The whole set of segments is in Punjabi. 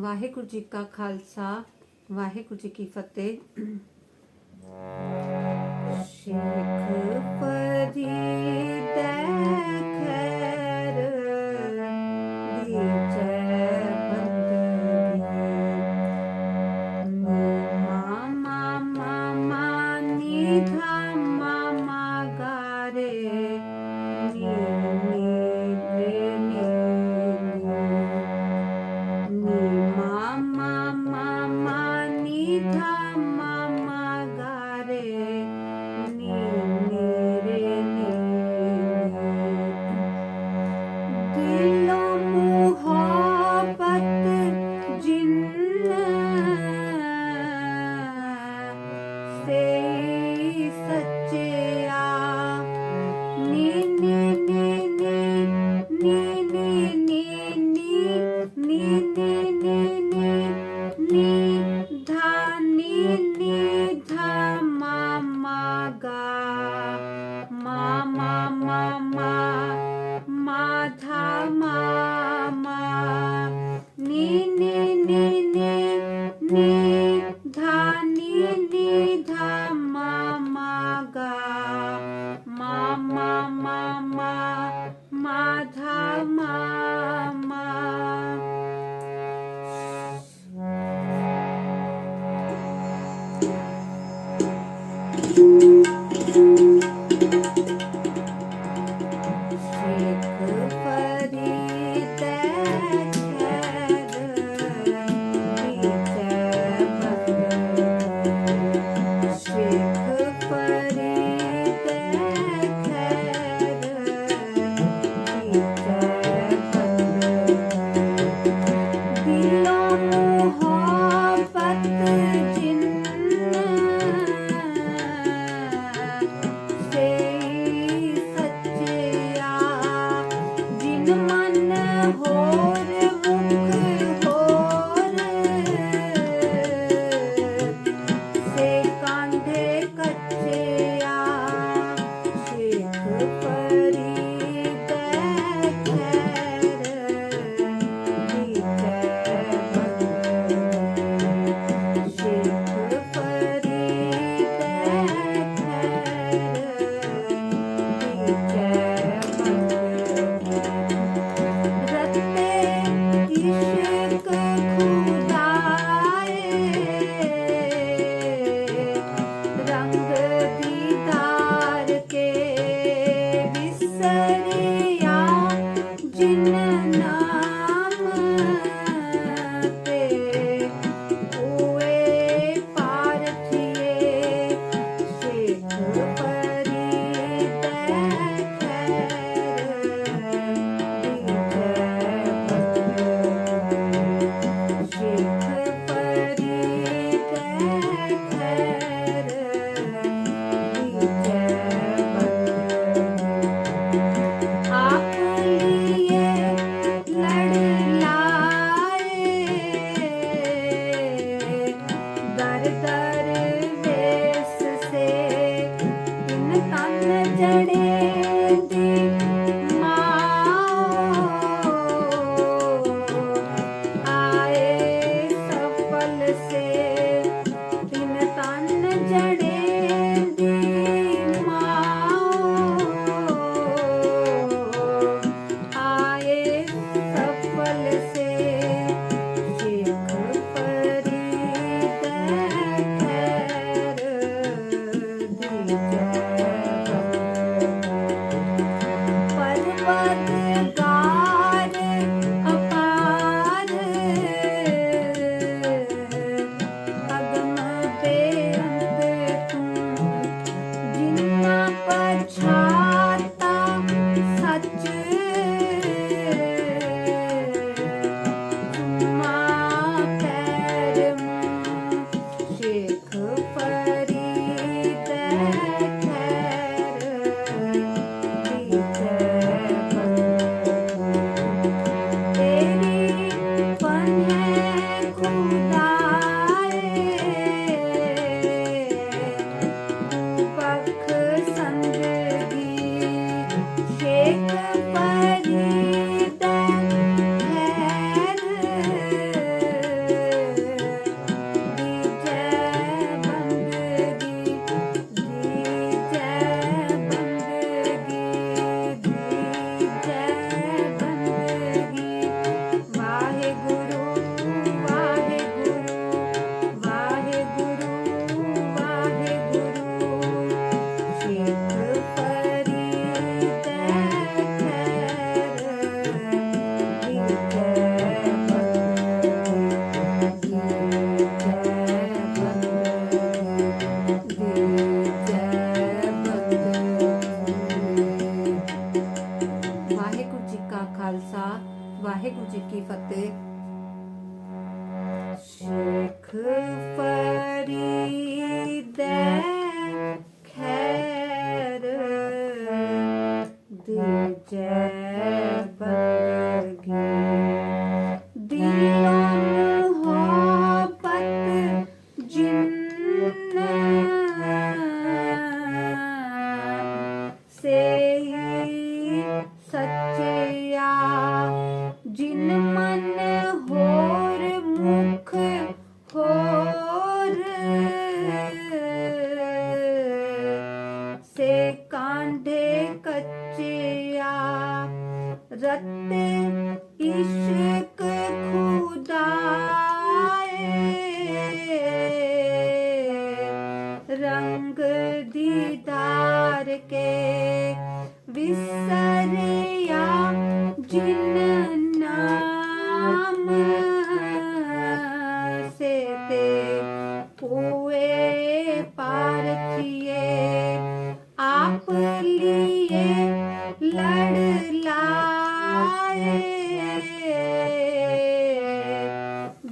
ਵਾਹਿਗੁਰੂ ਜੀ ਕਾ ਖਾਲਸਾ ਵਾਹਿਗੁਰੂ ਜੀ ਕੀ ਫਤਿਹ। ਸ਼ੇਖ ਫਰੀਦ। Thank you. कान जड़े ਖਾਲਸਾ ਵਾਹਿਗੁਰੂ ਜੀ ਕੀ ਫਤਿਹ। ਸ਼ੇਖ ਫਰੀਦ ਖੈਰ ਦੇ ਜੈ ਬਾ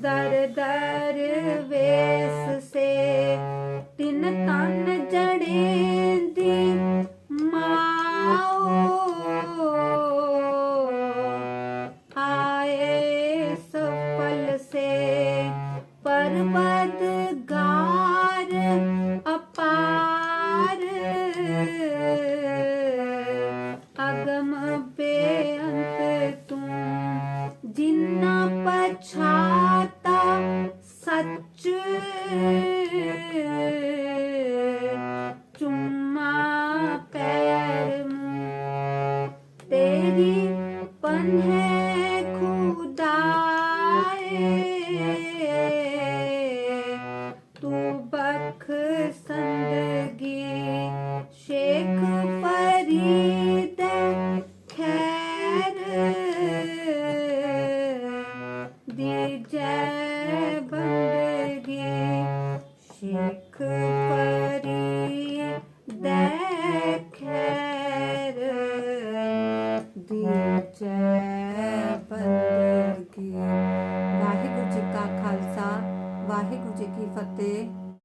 ਦਰ ਦਰ ਵੇਸ ਸੇ ਤਿਨ ਤਨ ਜੜੇ captured. Nick.